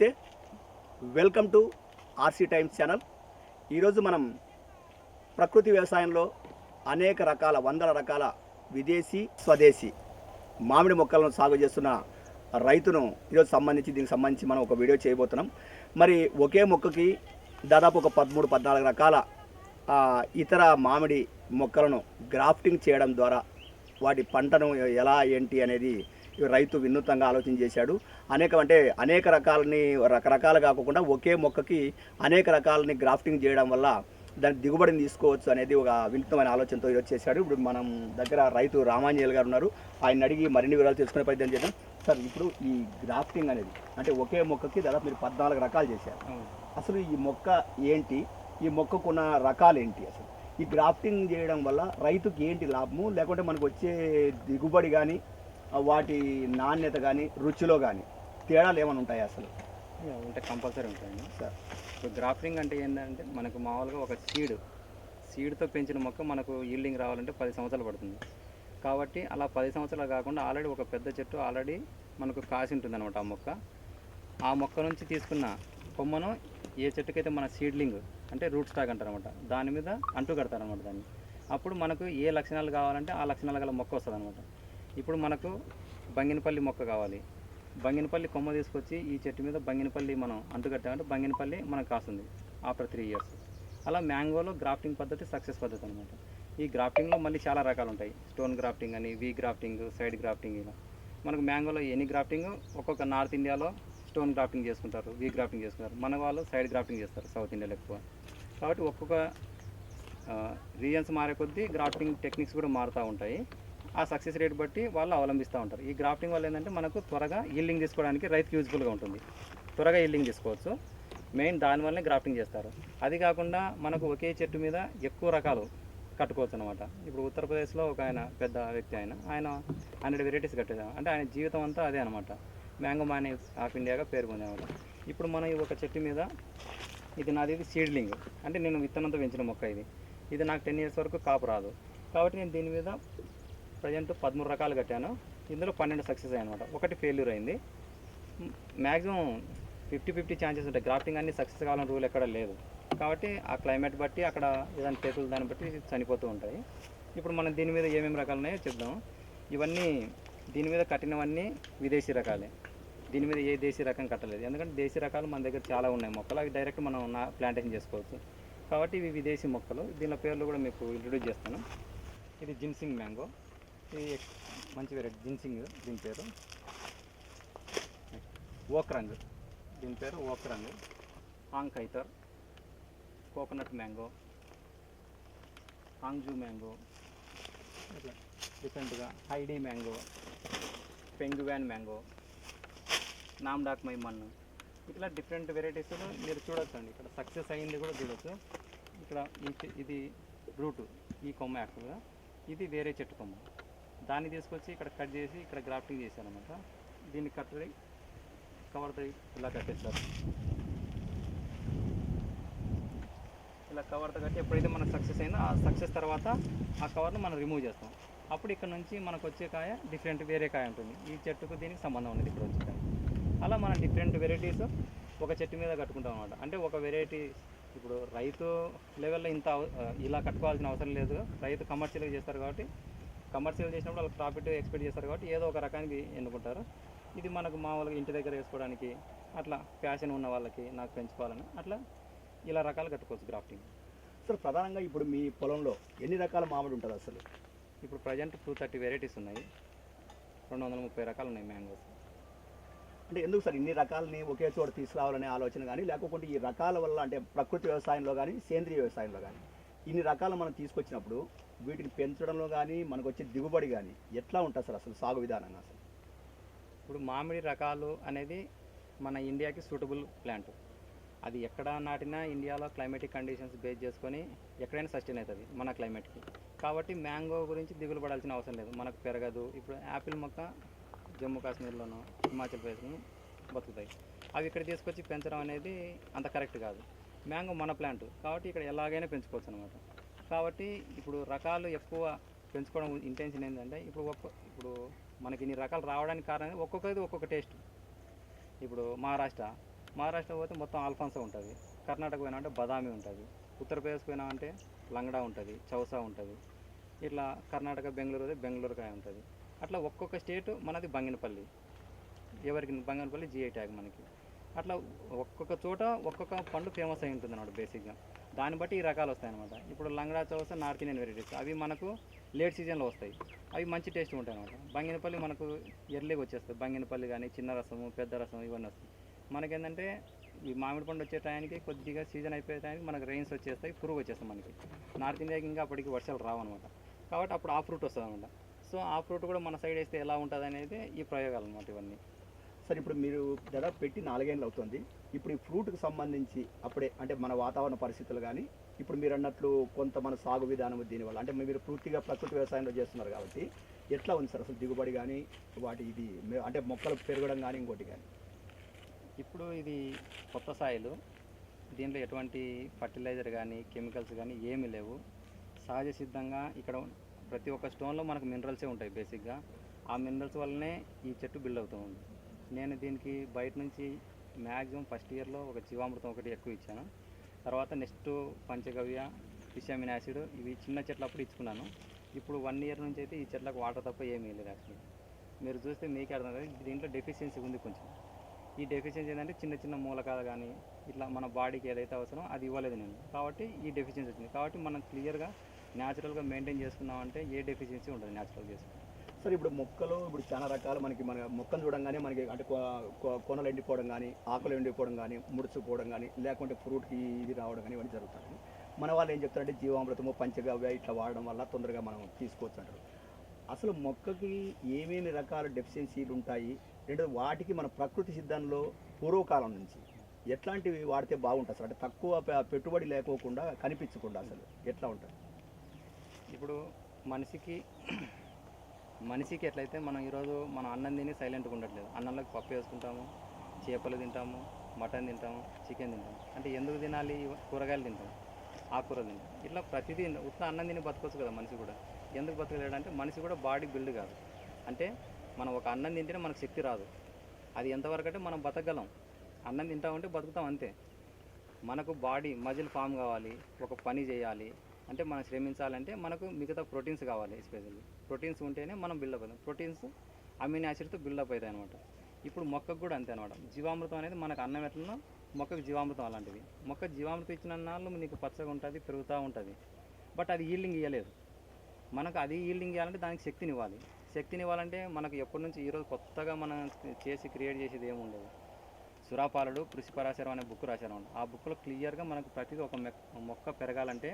నమస్తే. Welcome to RC Times channel ఈరోజు మనం ప్రకృతి వ్యవసాయంలో అనేక రకాల వందల రకాల విదేశీ స్వదేశీ మామిడి మొక్కలను సాగు చేస్తున్న రైతును ఈరోజు సంబంధించి దీనికి సంబంధించి మనం ఒక వీడియో చేయబోతున్నాం. మరి ఒకే మొక్కకి దాదాపు ఒక పదమూడు పద్నాలుగు రకాల ఇతర మామిడి మొక్కలను గ్రాఫ్టింగ్ చేయడం ద్వారా వాటి పంటను ఎలా ఏంటి అనేది రైతు వినూత్నంగా ఆలోచన చేశాడు. అనేక అంటే అనేక రకాలని రకరకాలు కాకుండా ఒకే మొక్కకి అనేక రకాలని గ్రాఫ్టింగ్ చేయడం వల్ల దాని దిగుబడిని తీసుకోవచ్చు అనేది ఒక వినూత్నమైన ఆలోచనతో ఈరోజు చేశాడు. ఇప్పుడు మనం దగ్గర రైతు రామాంజల్ గారు ఉన్నారు. ఆయన అడిగి మరిన్ని వివరాలు తెలుసుకునే ప్రయత్నం చేద్దాం. సార్ ఇప్పుడు ఈ గ్రాఫ్టింగ్ అనేది అంటే ఒకే మొక్కకి దాదాపు మీరు పద్నాలుగు రకాలు చేశారు. అసలు ఈ మొక్క ఏంటి? ఈ మొక్కకున్న రకాలు ఏంటి అసలు? ఈ గ్రాఫ్టింగ్ చేయడం వల్ల రైతుకి ఏంటి లాభము? లేకుంటే మనకు వచ్చే దిగుబడి కానీ వాటి నాణ్యత కానీ రుచిలో కానీ తేడాలు ఏమైనా ఉంటాయి అసలు? ఉంటే కంపల్సరీ ఉంటాయండి. సార్. ఇప్పుడు గ్రాఫ్టింగ్ అంటే ఏంటంటే మనకు మామూలుగా ఒక సీడ్ సీడ్తో పెంచిన మొక్క మనకు ఈల్డింగ్ రావాలంటే పది సంవత్సరాలు పడుతుంది. కాబట్టి అలా పది సంవత్సరాలు కాకుండా ఆల్రెడీ ఒక పెద్ద చెట్టు ఆల్రెడీ మనకు కాసి ఉంటుంది అనమాట ఆ మొక్క. ఆ మొక్క నుంచి తీసుకున్న కొమ్మను ఏ చెట్టుకైతే మన సీడ్లింగ్ అంటే రూట్ స్టాక్ అంటారు అనమాట దాని మీద అంటు కడతారనమాట దాన్ని. అప్పుడు మనకు ఏ లక్షణాలు కావాలంటే ఆ లక్షణాలు గల మొక్క వస్తుంది అనమాట ఇప్పుడు మనకు బంగినపల్లి మొక్క కావాలి. బంగినపల్లి కొమ్మ తీసుకొచ్చి ఈ చెట్టు మీద బంగినపల్లి మనం అంటుకట్టామంటే బంగినపల్లి మనకు కాస్తుంది ఆఫ్టర్ త్రీ ఇయర్స్. అలా మ్యాంగోలో గ్రాఫ్టింగ్ పద్ధతి సక్సెస్ పద్ధతి అనమాట ఈ గ్రాఫ్టింగ్లో మళ్ళీ చాలా రకాలు ఉంటాయి స్టోన్ గ్రాఫ్టింగ్ అని వీ గ్రాఫ్టింగ్ సైడ్ గ్రాఫ్టింగ్ ఇలా. మనకు మ్యాంగోలో ఎనీ గ్రాఫ్టింగ్? ఒక్కొక్క నార్త్ ఇండియాలో స్టోన్ గ్రాఫ్టింగ్ చేసుకుంటారు వీ గ్రాఫ్టింగ్ చేసుకుంటారు. మన వాళ్ళు సైడ్ గ్రాఫ్టింగ్ చేస్తారు సౌత్ ఇండియాలో ఎక్కువ. కాబట్టి ఒక్కొక్క రీజన్స్ మారే కొద్దీ గ్రాఫ్టింగ్ టెక్నిక్స్ కూడా మారుతూ ఉంటాయి. ఆ సక్సెస్ రేట్ బట్టి వాళ్ళు అవలంబిస్తూ ఉంటారు. ఈ గ్రాఫ్టింగ్ వల్ల ఏంటంటే మనకు త్వరగా ఈల్డింగ్ తీసుకోవడానికి రైతుకి యూజ్ఫుల్గా ఉంటుంది. త్వరగా ఈల్డింగ్ తీసుకోవచ్చు మెయిన్ దానివల్లనే గ్రాఫ్టింగ్ చేస్తారు. అది కాకుండా మనకు ఒకే చెట్టు మీద ఎక్కువ రకాలు కట్టుకోవచ్చు అనమాట ఇప్పుడు ఉత్తరప్రదేశ్లో ఒక ఆయన పెద్ద వ్యక్తి ఆయన. ఆయన హండ్రెడ్ వెరైటీస్ కట్టేదాం. అంటే ఆయన జీవితం అంతా అదే అనమాట మ్యాంగో మానే ఆఫ్ ఇండియాగా పేరు పొందేవాడు. ఇప్పుడు మనం ఈ ఒక చెట్టు మీద ఇది నాది ఇది సీడ్లింగ్ అంటే నేను విత్తనంతో పెంచిన మొక్క ఇది. ఇది నాకు టెన్ ఇయర్స్ వరకు కాపు రాదు. కాబట్టి నేను దీని మీద ప్రజెంట్ పదమూడు రకాలు కట్టాను. ఇందులో పన్నెండు సక్సెస్ అనమాట ఒకటి ఫెయిల్యూర్ అయింది. మ్యాక్సిమం ఫిఫ్టీ ఫిఫ్టీ ఛాన్సెస్ ఉంటాయి. గ్రాఫ్టింగ్ అన్ని సక్సెస్ కావాలని రూల్ ఎక్కడ లేదు. కాబట్టి ఆ క్లైమేట్ బట్టి అక్కడ ఏదైనా తెగులు దాన్ని బట్టి చనిపోతూ ఉంటాయి. ఇప్పుడు మనం దీని మీద ఏమేమి రకాలు ఉన్నాయో చెప్దాం. ఇవన్నీ దీని మీద కట్టినవన్నీ విదేశీ రకాలే. దీని మీద ఏ దేశీ రకం కట్టలేదు. ఎందుకంటే దేశీ రకాలు మన దగ్గర చాలా ఉన్నాయి మొక్కలు. అవి డైరెక్ట్ మనం నా ప్లాంటేషన్ చేసుకోవచ్చు. కాబట్టి ఇవి విదేశీ మొక్కలు. దీని పేర్లు కూడా మీకు ఇంట్రొడ్యూస్ చేస్తాను. ఇది జిన్సింగ్ మ్యాంగో. ఇది మంచి వెరైటీ జిన్సింగ్ దీని పేరు. ఓక్రంగ్ దీని పేరు ఓక్రంగ్ ఆంగ్ కైతర్ కోకోనట్ మ్యాంగో. ఆంగ్జూ మ్యాంగో. ఇట్లా డిఫరెంట్గా హైడీ మ్యాంగో. పెంగువాన్ మ్యాంగో. నామ్డాక్ మై మన్ను. ఇట్లా డిఫరెంట్ వెరైటీస్ మీరు చూడొచ్చు అండి ఇక్కడ సక్సెస్ అయింది కూడా చూడొచ్చు. ఇక్కడ ఇది రూటు ఈ కొమ్మ యాక్చువల్గా. ఇది వేరే చెట్టు కొమ్మ. దాన్ని తీసుకొచ్చి ఇక్కడ కట్ చేసి ఇక్కడ గ్రాఫ్టింగ్ చేశాను అనమాట దీన్ని కట్టడి కవర్తో ఇలా కట్టేస్తారు ఇలా కవర్తో కట్టి ఎప్పుడైతే మనకు సక్సెస్ అయిందో ఆ సక్సెస్ తర్వాత ఆ కవర్ను మనం రిమూవ్ చేస్తాం. అప్పుడు ఇక్కడ నుంచి మనకు వచ్చే కాయ డిఫరెంట్ వేరే కాయ ఉంటుంది. ఈ చెట్టుకు దీనికి సంబంధం ఉన్నది ఇక్కడ వచ్చే కాయ. అలా మనం డిఫరెంట్ వెరైటీస్ ఒక చెట్టు మీద కట్టుకుంటాం అనమాట అంటే ఒక వెరైటీ ఇప్పుడు రైతు లెవెల్లో ఇంత ఇలా కట్టుకోవాల్సిన అవసరం లేదు. రైతు కమర్షియల్గా చేస్తారు కాబట్టి కమర్షియల్ చేసినప్పుడు వాళ్ళకి ప్రాఫిట్ ఎక్స్పెక్ట్ చేస్తారు కాబట్టి ఏదో ఒక రకానికి ఎన్నుకుంటారు. ఇది మనకు మామూలుగా ఇంటి దగ్గర వేసుకోవడానికి అట్లా ప్యాషన్ ఉన్న వాళ్ళకి నాకు పెంచుకోవాలని అట్లా ఇలా రకాలు కట్టుకోవచ్చు గ్రాఫ్టింగ్. సార్ ప్రధానంగా ఇప్పుడు మీ పొలంలో ఎన్ని రకాల మామిడి ఉంటుంది అసలు? ఇప్పుడు ప్రజెంట్ టూ థర్టీ వెరైటీస్ ఉన్నాయి. రెండు వందల ముప్పై రకాలు ఉన్నాయి మ్యాంగోస్. అంటే ఎందుకు సార్ ఇన్ని రకాలని ఒకే చోట తీసుకురావాలనే ఆలోచన కానీ లేకపోతే ఈ రకాల వల్ల అంటే ప్రకృతి వ్యవసాయంలో కానీ సేంద్రియ వ్యవసాయంలో కానీ? ఇన్ని రకాలు మనం తీసుకొచ్చినప్పుడు వీటిని పెంచడంలో కానీ మనకు వచ్చే దిగుబడి కానీ ఎట్లా ఉంటుంది సార్ అసలు సాగు విధానం అసలు? ఇప్పుడు మామిడి రకాలు అనేది మన ఇండియాకి సూటబుల్ ప్లాంట్. అది ఎక్కడ నాటినా ఇండియాలో క్లైమేటిక్ కండిషన్స్ బేస్ చేసుకొని ఎక్కడైనా సస్టైన్ అవుతుంది మన క్లైమేట్కి. కాబట్టి మ్యాంగో గురించి దిగులు పడాల్సిన అవసరం లేదు. మనకు పెరగదు. ఇప్పుడు యాపిల్ మొక్క జమ్మూ కాశ్మీర్లోనూ హిమాచల్ ప్రదేశ్లోనూ బతుకుతాయి. అవి ఇక్కడ తీసుకొచ్చి పెంచడం అనేది అంత కరెక్ట్ కాదు. మ్యాంగో మన ప్లాంట్ కాబట్టి ఇక్కడ ఎలాగైనా పెంచుకోవచ్చు అనమాట కాబట్టి ఇప్పుడు రకాలు ఎక్కువ పెంచుకోవడం ఇంటెన్షన్ ఏంటంటే ఇప్పుడు ఒక్క ఇప్పుడు మనకి ఇన్ని రకాలు రావడానికి కారణం ఒక్కొక్కది ఒక్కొక్క టేస్ట్. ఇప్పుడు మహారాష్ట్ర మహారాష్ట్ర పోతే మొత్తం ఆల్ఫాన్సా ఉంటుంది. కర్ణాటక పోయినా అంటే బదామి ఉంటుంది. ఉత్తరప్రదేశ్ పోయినా అంటే లంగడా ఉంటుంది చౌసా ఉంటుంది. ఇట్లా కర్ణాటక బెంగళూరు పోతే బెంగళూరుకాయ ఉంటుంది. అట్లా ఒక్కొక్క స్టేట్ మనది బంగినపల్లి. ఎవరికి బంగినపల్లి? జిఐ ట్యాగ్ మనకి. అట్లా ఒక్కొక్క చోట ఒక్కొక్క పండు ఫేమస్ అయి ఉంటుంది అనమాట బేసిక్గా దాన్ని బట్టి ఈ రకాలు వస్తాయి అనమాట ఇప్పుడు Langra Chausa north Indian varieties అవి మనకు లేట్ సీజన్లో వస్తాయి. అవి మంచి టేస్ట్ ఉంటాయి అనమాట బంగినపల్లి మనకు ఎర్లీగా వచ్చేస్తాయి. బంగినపల్లి కానీ చిన్న రసము పెద్ద రసం ఇవన్నీ వస్తాయి. మనకేంటంటే ఈ మామిడి పండు వచ్చే టయానికి కొద్దిగా సీజన్ అయిపోయే టయానికి మనకు రెయిన్స్ వచ్చేస్తాయి పురుగు వచ్చేస్తాయి మనకి. నార్త్ ఇండియాకి ఇంకా అప్పటికి వర్షాలు రావన్నమాట కాబట్టి అప్పుడు ఆ ఫ్రూట్ వస్తుంది అనమాట సో ఆ ఫ్రూట్ కూడా మన సైడ్ వేస్తే ఎలా ఉంటుంది అనేది ఈ ప్రయోగాలు అనమాట ఇవన్నీ. సరే ఇప్పుడు మీరు దాదాపు పెట్టి నాలుగేళ్ళు అవుతుంది. ఇప్పుడు ఈ ఫ్రూట్కి సంబంధించి అప్పుడే అంటే మన వాతావరణ పరిస్థితులు కానీ ఇప్పుడు మీరు అన్నట్లు కొంత మన సాగు విధానం దీనివల్ల అంటే మీరు పూర్తిగా ప్రకృతి వ్యవసాయంలో చేస్తున్నారు కాబట్టి ఎట్లా ఉంది సార్ అసలు దిగుబడి కానీ వాటి ఇది అంటే మొక్కలు పెరగడం కానీ ఇంకోటి కానీ ఇప్పుడు ఇది కొత్త సాయిలు. దీంట్లో ఎటువంటి ఫర్టిలైజర్ కానీ కెమికల్స్ కానీ ఏమీ లేవు. సహజ సిద్ధంగా ఇక్కడ ప్రతి ఒక్క స్టోన్లో మనకు మినరల్సే ఉంటాయి బేసిక్గా. ఆ మినరల్స్ వల్లనే ఈ చెట్టు బిల్డ్ అవుతూ ఉంది. నేను దీనికి బయట నుంచి మ్యాక్సిమం ఫస్ట్ ఇయర్లో ఒక జీవామృతం ఒకటి ఎక్కువ ఇచ్చాను. తర్వాత నెక్స్ట్ పంచగవ్య విషామిన్ యాసిడ్ ఇవి చిన్న చెట్లు అప్పుడు ఇచ్చుకున్నాను. ఇప్పుడు వన్ ఇయర్ నుంచి అయితే ఈ చెట్లకు వాటర్ తప్ప ఏమీ లేదు యాక్చువల్లీ మీరు చూస్తే మీకే అర్థం కదా. దీంట్లో డెఫిషియన్సీ ఉంది కొంచెం. ఈ డెఫిషియన్సీ ఏంటంటే చిన్న చిన్న మూలకాలు కానీ ఇట్లా మన బాడీకి ఏదైతే అవసరమో అది ఇవ్వలేదు నేను. కాబట్టి ఈ డెఫిషియన్సీ వచ్చింది. కాబట్టి మనం క్లియర్గా న్యాచురల్గా మెయింటైన్ చేసుకున్నామంటే ఏ డెఫిషియన్సీ ఉంటుంది న్యాచురల్ చేసుకుంటాం. సార్ ఇప్పుడు మొక్కలు ఇప్పుడు చాలా రకాలు మనకి మన మొక్కలు చూడంగానే మనకి అంటే కొనలు ఎండిపోవడం కానీ ఆకులు ఎండిపోవడం కానీ ముడుచుకోవడం కానీ లేకుంటే ఫ్రూట్కి ఇది రావడం కానీ ఇవన్నీ జరుగుతాయి. మన వాళ్ళు ఏం చెప్తారంటే జీవామృతము పంచగవ్య ఇట్లా వాడడం వల్ల తొందరగా మనం తీసుకోవచ్చు అంటారు. అసలు మొక్కకి ఏమేమి రకాల డెఫిషియన్సీలు ఉంటాయి? రెండోది వాటికి మన ప్రకృతి సిద్ధంలో పూర్వకాలం నుంచి ఎట్లాంటివి వాడితే బాగుంటుంది అసలు? అంటే తక్కువ పెట్టుబడి లేకోకుండా కనిపించకుండా అసలు ఎట్లా ఉంటుంది? ఇప్పుడు మనిషికి మనిషికి ఎట్లయితే మనం ఈరోజు మనం అన్నం తిని సైలెంట్గా ఉండట్లేదు. అన్నంలోకి పప్పు వేసుకుంటాము చేపలు తింటాము మటన్ తింటాము చికెన్ తింటాము. అంటే ఎందుకు తినాలి? కూరగాయలు తింటాం ఆకుకూరలు తింటాం ఇట్లా ప్రతిదీ ఉత్త అన్నం తిని బతకొచ్చు కదా మనిషి కూడా. ఎందుకు బతకలేడు అంటే మనిషి కూడా బాడీ బిల్డ్ కాదు. అంటే మనం ఒక అన్నం తింటేనే మనకు శక్తి రాదు. అది ఎంతవరకు అంటే మనం బతకగలం అన్నం తింటామంటే బతుకుతాం అంతే. మనకు బాడీ మజిల్ ఫామ్ కావాలి ఒక పని చేయాలి అంటే మనం శ్రమించాలంటే మనకు మిగతా ప్రోటీన్స్ కావాలి ఎస్పెషల్లీ. ప్రోటీన్స్ ఉంటేనే మనం బిల్డప్ అవుతాం. ప్రోటీన్స్ అమినో యాసిడ్తో బిల్డప్ అవుతాయి అనమాట ఇప్పుడు మొక్కకు కూడా అంతే అనమాట జీవామృతం అనేది మనకు అన్నం ఎట్లనో మొక్కకు జీవామృతం అలాంటిది. మొక్క జీవామృతం ఇచ్చిన నాళ్ళు నీకు పచ్చగా ఉంటుంది పెరుగుతూ ఉంటుంది. బట్ అది ఈల్డింగ్ ఇవ్వలేదు మనకు అది ఈల్డింగ్ ఇవ్వాలంటే దానికి శక్తిని ఇవ్వాలి. శక్తిని ఇవ్వాలంటే మనకు ఎప్పటి నుంచి ఈరోజు కొత్తగా మనం చేసి క్రియేట్ చేసేది ఏమి ఉండదు సురాపాలుడు కృషి పరాశరం అనే బుక్ రాశారు ఆ బుక్లో క్లియర్గా మనకు ప్రతిదీ ఒక మొక్క పెరగాలంటే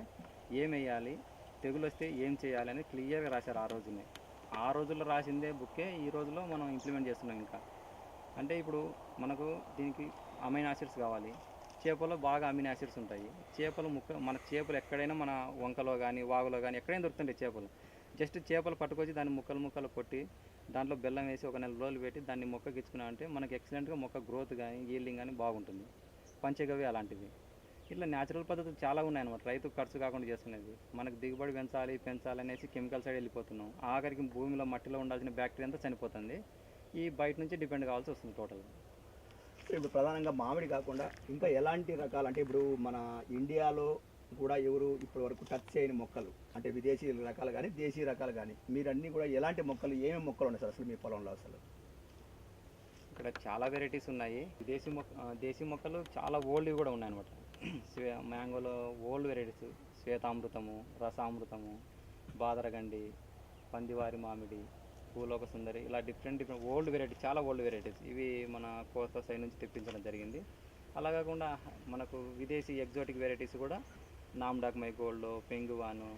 ఏం వేయాలి తెగులు వస్తే ఏం చేయాలి అని క్లియర్గా రాశారు ఆ రోజునే. ఆ రోజుల్లో రాసిందే బుక్కే ఈ రోజులో మనం ఇంప్లిమెంట్ చేస్తున్నాం ఇంకా. అంటే ఇప్పుడు మనకు దీనికి అమైన్ యాసిడ్స్ కావాలి. చేపలో బాగా అమిన్ యాసిడ్స్ ఉంటాయి. చేపలు ముక్క మన చేపలు ఎక్కడైనా మన వంకలో కానీ వాగులో కానీ ఎక్కడైనా దొరుకుతుంటాయి చేపలు. జస్ట్ చేపలు పట్టుకొచ్చి దాన్ని ముక్కలు ముక్కలు కొట్టి దాంట్లో బెల్లం వేసి ఒక నెల రోజులు పెట్టి దాన్ని మొక్కకి ఇచ్చుకున్నామంటే మనకి ఎక్సలెంట్గా మొక్క గ్రోత్ కానీ ఈల్డింగ్ కానీ బాగుంటుంది. పంచగవి అలాంటివి. ఇట్లా న్యాచురల్ పద్ధతులు చాలా ఉన్నాయన్నమాట. రైతు ఖర్చు కాకుండా చేసుకునేది మనకు దిగుబడి పెంచాలి పెంచాలి అనేసి కెమికల్ సైడ్ వెళ్ళిపోతున్నాం. ఆఖరికి భూమిలో మట్టిలో ఉండాల్సిన బ్యాక్టీరియా అంతా చనిపోతుంది. ఈ బయట నుంచి డిపెండ్ కావాల్సి వస్తుంది టోటల్గా ఇప్పుడు ప్రధానంగా మామిడి కాకుండా ఇంకా ఎలాంటి రకాలు? అంటే ఇప్పుడు మన ఇండియాలో కూడా ఎవరు ఇప్పటి వరకు టచ్ చేయని మొక్కలు. అంటే విదేశీ రకాలు కానీ దేశీ రకాలు కానీ మీరు అన్నీ కూడా ఎలాంటి మొక్కలు ఏమేమి మొక్కలు ఉన్నాయి సార్ అసలు మీ పొలంలో అసలు? ఇక్కడ చాలా వెరైటీస్ ఉన్నాయి. దేశీ మొక్క దేశీ మొక్కలు చాలా ఓల్డ్ కూడా ఉన్నాయి అనమాట స్వే మ్యాంగోలో ఓల్డ్ వెరైటీస్ శ్వేతామృతము రసామృతము బాదరగండి పందివారి మామిడి పూలోక సుందరి ఇలా డిఫరెంట్ డిఫరెంట్ ఓల్డ్ వెరైటీ చాలా ఓల్డ్ వెరైటీస్ ఇవి మన కోస్తా సైడ్ నుంచి తెప్పించడం జరిగింది. అలా కాకుండా మనకు విదేశీ ఎగ్జాటిక్ వెరైటీస్ కూడా నామ్డాక్ మై గోల్డ్ పెంగువాను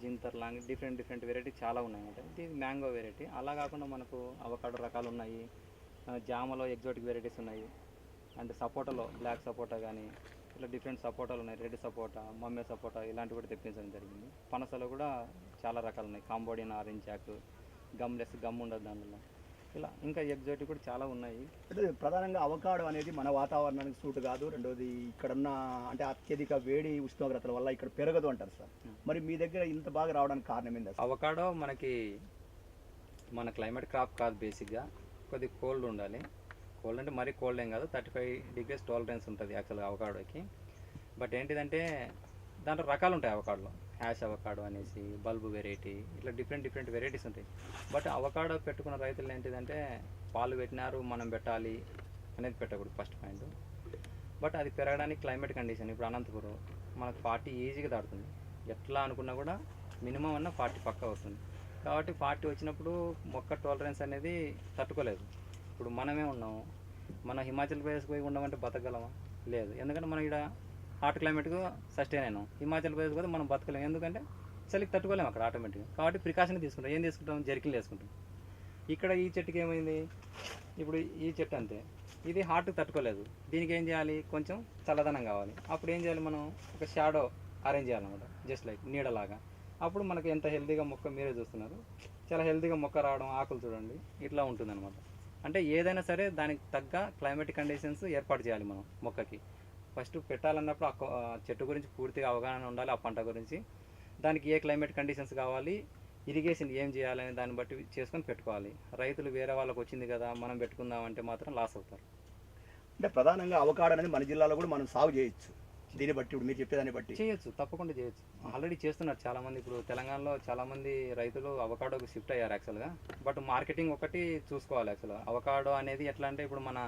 జింతర్ లాంగ్ డిఫరెంట్ డిఫరెంట్ వెరైటీ చాలా ఉన్నాయన్నమాట ఇది మ్యాంగో వెరైటీ అలా కాకుండా మనకు అవకాడో రకాలు ఉన్నాయి. జామలో ఎగ్జాటిక్ వెరైటీస్ ఉన్నాయి. అండ్ సపోటాలో బ్లాక్ సపోటా కానీ ఇట్లా డిఫరెంట్ సపోటాలు ఉన్నాయి. రెడ్ సపోటా మమ్మే సపోటా ఇలాంటివి కూడా తెప్పించడం జరిగింది. పనసలో కూడా చాలా రకాలు ఉన్నాయి. Cambodian orange jack gumless gum ఉండదు దానిలో. ఇలా ఇంకా ఎగ్జాటిక్ కూడా చాలా ఉన్నాయి. అంటే ప్రధానంగా అవకాడో అనేది మన వాతావరణానికి సూట్ కాదు. రెండోది ఇక్కడున్న అంటే అత్యధిక వేడి ఉష్ణోగ్రతల వల్ల ఇక్కడ పెరగదు అంటారు సార్. మరి మీ దగ్గర ఇంత బాగా రావడానికి కారణం ఏంది అసలు? అవకాడో మనకి మన క్లైమేట్ క్రాప్ కాదు బేసిక్గా కొద్దిగా కోల్డ్ ఉండాలి. కోల్డ్ అంటే మరీ కోల్డ్ ఏం కాదు. థర్టీ ఫైవ్ డిగ్రీస్ టాలరెన్స్ ఉంటుంది యాక్చువల్గా అవకాడోకి. బట్ ఏంటిదంటే దాంట్లో రకాలు ఉంటాయి అవకాడలో. హ్యాష్ అవకాడో అనేసి బల్బు వెరైటీ ఇట్లా డిఫరెంట్ డిఫరెంట్ వెరైటీస్ ఉంటాయి. బట్ అవకాడో పెట్టుకున్న రైతులు ఏంటిదంటే పాలు పెట్టినారు మనం పెట్టాలి అనేది పెట్టకూడదు ఫస్ట్ పాయింట్ బట్ అది పెరగడానికి క్లైమేట్ కండిషన్ ఇప్పుడు అనంతపురం మనకు ఫార్టీ ఈజీగా దాడుతుంది ఎట్లా అనుకున్నా కూడా మినిమం అన్న ఫార్టీ పక్క వస్తుంది. కాబట్టి ఫార్టీ వచ్చినప్పుడు మొక్క టాలరెన్స్ అనేది తట్టుకోలేదు. ఇప్పుడు మనమే ఉన్నాము. మన హిమాచల్ ప్రదేశ్ పోయి ఉండమంటే బతకగలమా? లేదు. ఎందుకంటే మనం ఇక్కడ హాట్ క్లైమేట్కు సస్టైన్ అయినాం. హిమాచల్ ప్రదేశ్ కూడా మనం బతకలేము ఎందుకంటే చలికి తట్టుకోలేము అక్కడ ఆటోమేటిక్గా కాబట్టి ప్రికాషన్ తీసుకుంటాం. ఏం తీసుకుంటాం? జర్కిలు వేసుకుంటాం. ఇక్కడ ఈ చెట్టుకి ఏమైంది? ఇప్పుడు ఈ చెట్టు అంతే. ఇది హార్ట్ తట్టుకోలేదు. దీనికి ఏం చేయాలి? కొంచెం చల్లదనం కావాలి. అప్పుడు ఏం చేయాలి మనం? ఒక షాడో అరేంజ్ చేయాలన్నమాట. జస్ట్ లైక్ నీడలాగా. అప్పుడు మనకి ఎంత హెల్తీగా మొక్క మీరే చూస్తున్నారు. చాలా హెల్తీగా మొక్క రావడం ఆకులు చూడండి. ఇట్లా ఉంటుందన్నమాట. అంటే ఏదైనా సరే దానికి తగ్గ క్లైమేటిక్ కండిషన్స్ ఏర్పాటు చేయాలి మనం మొక్కకి. ఫస్ట్ పెట్టాలన్నప్పుడు ఆ చెట్టు గురించి పూర్తిగా అవగాహన ఉండాలి ఆ పంట గురించి. దానికి ఏ క్లైమేట్ కండిషన్స్ కావాలి ఇరిగేషన్ ఏం చేయాలనే దాన్ని బట్టి చేసుకొని పెట్టుకోవాలి. రైతులు వేరే వాళ్ళకి వచ్చింది కదా మనం పెట్టుకుందాం అంటే మాత్రం లాస్ అవుతారు. అంటే ప్రధానంగా అవకాడో అనేది మన జిల్లాలో కూడా మనం సాగు చేయొచ్చు. దీన్ని బట్టి ఇప్పుడు మీరు చెప్పేదాన్ని బట్టి. చేయొచ్చు తప్పకుండా చేయొచ్చు. ఆల్రెడీ చేస్తున్నారు చాలా మంది ఇప్పుడు తెలంగాణలో చాలా మంది రైతులు అవకాడోకి షిఫ్ట్ అయ్యారు యాక్చువల్గా. బట్ మార్కెటింగ్ ఒకటి చూసుకోవాలి యాక్చువల్గా. అవకాడో అనేది ఎట్లా అంటే ఇప్పుడు మన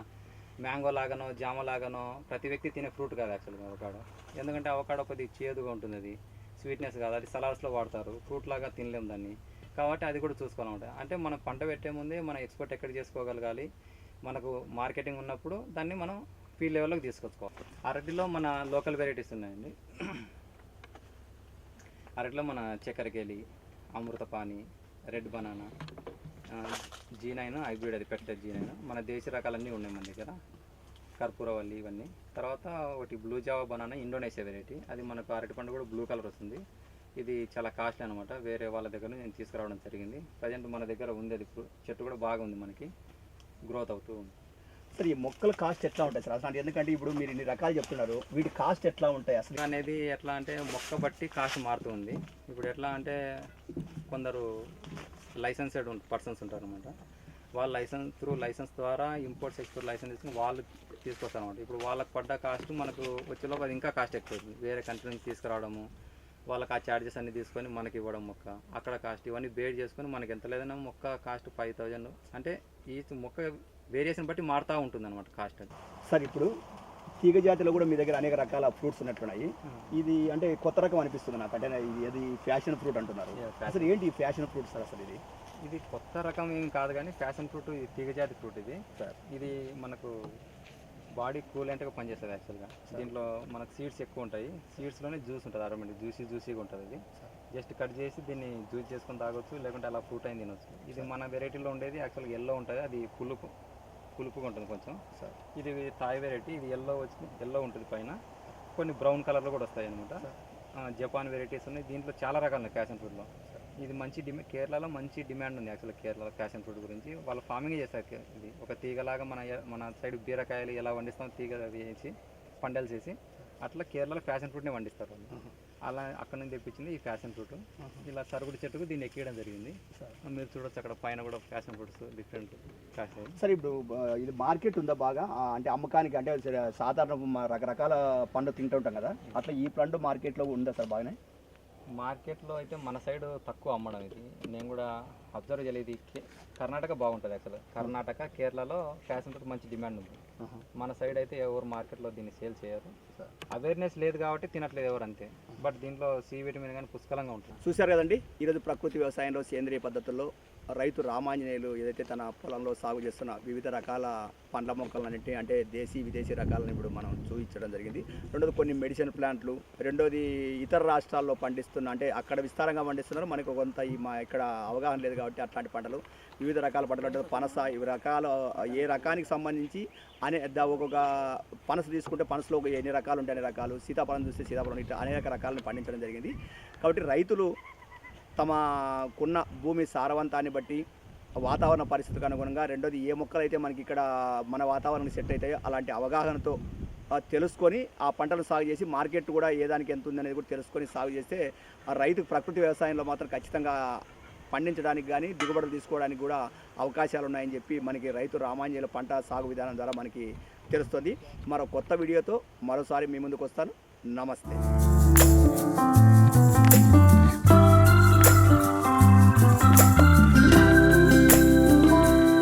మ్యాంగో లాగానో జామ లాగానో ప్రతి వ్యక్తి తినే ఫ్రూట్ కాదు యాక్చువల్గా అవకాడో. ఎందుకంటే అవకాడో కొద్దిగా చేదుగా ఉంటుంది అది. స్వీట్నెస్ కాదు అది సలాడ్స్లో వాడతారు. ఫ్రూట్ లాగా తినలేము దాన్ని. కాబట్టి అది కూడా చూసుకోవాలంటే అంటే మనం పంట పెట్టే ముందే మనం ఎక్స్పోర్ట్ ఎక్కడ చేసుకోగలగాలి? మనకు మార్కెటింగ్ ఉన్నప్పుడు దాన్ని మనం ఫీల్డ్ లెవెల్లోకి తీసుకొచ్చుకోవాలి. అరటిలో మన లోకల్ వెరైటీస్ ఉన్నాయండి. అరటిలో మన Chakkarakeli Amruthapani red banana G nine hybrid అది పెట్టెడ్ జీ నైన్ మన దేశీ రకాలన్నీ ఉన్నాయి మన దగ్గర. కర్పూరవల్లి ఇవన్నీ. తర్వాత ఒకటి blue Java banana Indonesia variety అది మనకు అరటి పండు కూడా బ్లూ కలర్ వస్తుంది. ఇది చాలా కాస్ట్లీ అనమాట వేరే వాళ్ళ దగ్గర నేను తీసుకురావడం జరిగింది. ప్రజెంట్ మన దగ్గర ఉంది అది చెట్టు కూడా బాగా ఉంది మనకి. గ్రోత్ అవుతూ ఉంది. సార్ ఈ మొక్కల కాస్ట్ ఎట్లా ఉంటాయి సార్? అసలు ఎందుకంటే ఇప్పుడు మీరు ఇన్ని రకాలు చెప్తున్నారు. వీటి కాస్ట్ ఎట్లా ఉంటాయి అసలు? అనేది ఎట్లా అంటే మొక్క బట్టి కాస్ట్ మారుతూ ఉంది. ఇప్పుడు ఎట్లా అంటే కొందరు లైసెన్సెడ్ పర్సన్స్ ఉంటారు అనమాట వాళ్ళు లైసెన్స్ త్రూ లైసెన్స్ ద్వారా ఇంపోర్ట్స్ ఎక్స్పోర్ట్ లైసెన్స్ తీసుకుని వాళ్ళు తీసుకొస్తారు అనమాట ఇప్పుడు వాళ్ళకి పడ్డ కాస్ట్ మనకు వచ్చేలోపు అది ఇంకా కాస్ట్ ఎక్కువ అవుతుంది వేరే కంట్రీ నుంచి తీసుకురావడము వాళ్ళకి ఆ ఛార్జెస్ అన్ని తీసుకొని మనకి ఇవ్వడం మొక్క అక్కడ కాస్ట్ ఇవన్నీ బేర్ చేసుకొని మనకి ఎంత లేదన్నా మొక్క కాస్ట్ ఫైవ్ థౌజండ్ అంటే ఈ మొక్క వేరియేషన్ బట్టి మారుతూ ఉంటుంది అనమాట కాస్ట్ అది. సార్ ఇప్పుడు తీగ జాతిలో కూడా మీ దగ్గర అనేక రకాల ఫ్రూట్స్ ఉన్నట్టున్నాయి. ఇది అంటే కొత్త రకం అనిపిస్తుంది నాకు. అంటే ఇది అది ఫ్యాషన్ ఫ్రూట్ అంటున్నారు. అసలు ఏంటి ఈ ఫ్యాషన్ ఫ్రూట్ సార్ అసలు ఇది? ఇది కొత్త రకం ఏం కాదు కానీ ఫ్యాషన్ ఫ్రూట్ ఇది తీగజాతి ఫ్రూట్ ఇది. సార్ ఇది మనకు బాడీ కూలెంట్గా పనిచేస్తుంది యాక్చువల్గా. దీంట్లో మనకు సీడ్స్ ఎక్కువ ఉంటాయి. సీడ్స్లోనే జ్యూస్ ఉంటుంది ఆటోమేటిక్ జ్యూసీ జ్యూసీగా ఉంటుంది ఇది. జస్ట్ కట్ చేసి దీన్ని జ్యూస్ చేసుకొని తాగొచ్చు లేకుంటే అలా ఫ్రూట్ అయిన తినొచ్చు. ఇది మన వెరైటీలో ఉండేది యాక్చువల్గా ఎల్లో ఉంటుంది. అది పులుపు. పులుపుగా ఉంటుంది కొంచెం. సార్. ఇది థాయ్ వెరైటీ ఇది ఎల్లో వచ్చి ఎల్లో ఉంటుంది పైన. కొన్ని బ్రౌన్ కలర్లో కూడా వస్తాయి అనమాట జపాన్ వెరైటీస్ ఉన్నాయి. దీంట్లో చాలా రకాలు ఉన్నాయి ఫ్యాషన్ ఫ్రూట్లో ఇది మంచి డిమాండ్ కేరళలో మంచి డిమాండ్ ఉంది యాక్చువల్ కేరళలో ఫ్యాషన్ ఫ్రూట్ గురించి. వాళ్ళు ఫార్మింగ్ చేస్తారు ఇది. ఒక తీగలాగా మన మన సైడ్ బీరకాయలు ఎలా వండిస్తాం తీగ వేసి పండలు చేసి అట్లా కేరళలో ఫ్యాషన్ ఫ్రూట్ని పండిస్తారు వాళ్ళు. అలా అక్కడ నుంచి తెప్పించింది ఈ ఫ్యాషన్ ఫ్రూట్. ఇలా సరుగుడు చెట్టుకు దీన్ని ఎక్కియడం జరిగింది. మీరు చూడొచ్చు అక్కడ పైన కూడా fashion fruits different fashion. Sir ఇప్పుడు ఇది మార్కెట్ ఉందా బాగా? అంటే అమ్మకానికి అంటే సాధారణ రకరకాల పండు తింటూ ఉంటాం కదా. అట్లా ఈ పండు మార్కెట్లో ఉందా సార్ బాగానే? మార్కెట్లో అయితే మన సైడ్ తక్కువ అమ్మడం ఇది. నేను కూడా అబ్జర్వ్ చేయలేదు. కర్ణాటక బాగుంటుంది యాక్చువల్ కర్ణాటక కేరళలో ఫ్యాషన్ ఫ్రూట్ మంచి డిమాండ్ ఉంది. మన సైడ్ అయితే ఎవరు మార్కెట్లో దీన్ని సేల్ చేయరు. అవేర్నెస్ లేదు కాబట్టి తినట్లేదు ఎవరు అంతే. బట్ దీంట్లో సి విటమిన్ కానీ పుష్కలంగా ఉంటుంది. చూశారు కదండి? ఈరోజు ప్రకృతి వ్యవసాయంలో సేంద్రియ పద్ధతుల్లో రైతు రామాంజనేయులు ఏదైతే తన పొలంలో సాగు చేస్తున్న వివిధ రకాల పండ్ల మొక్కలన్నింటినీ అంటే దేశీ విదేశీ రకాలను ఇప్పుడు మనం చూపించడం జరిగింది. రెండోది కొన్ని మెడిసిన్ ప్లాంట్లు రెండోది ఇతర రాష్ట్రాల్లో పండిస్తున్న అంటే అక్కడ విస్తారంగా పండిస్తున్నారు. మనకు కొంత ఈ మా ఇక్కడ అవగాహన లేదు కాబట్టి అట్లాంటి పంటలు. వివిధ రకాల పంటలు అంటే పనస ఇవి రకాల ఏ రకానికి సంబంధించి అనే ఒక్కొక్క పనస తీసుకుంటే పనసలో ఒక ఎన్ని రకాలు ఉంటాయి అనే రకాలు. సీతాఫలం చూస్తే సీతాఫలం ఇట్లా అనేక రకాలను పండించడం జరిగింది. కాబట్టి రైతులు తమకున్న భూమి సారవంతాన్ని బట్టి వాతావరణ పరిస్థితికి అనుగుణంగా రెండోది ఏ మొక్కలు అయితే మనకి ఇక్కడ మన వాతావరణానికి సెట్ అవుతాయో అలాంటి అవగాహనతో తెలుసుకొని ఆ పంటలు సాగు చేసి మార్కెట్ కూడా ఏ దానికి ఎంత ఉందనేది కూడా తెలుసుకొని సాగు చేస్తే ఆ రైతు ప్రకృతి వ్యవసాయంలో మాత్రం ఖచ్చితంగా పండించడానికి కానీ దిగుబడులు తీసుకోవడానికి కూడా అవకాశాలు ఉన్నాయని చెప్పి మనకి రైతు రామాంజనేయుల పంట సాగు విధానం ద్వారా మనకి తెలుస్తుంది. మరో కొత్త వీడియోతో మరోసారి మీ ముందుకు వస్తాను నమస్తే.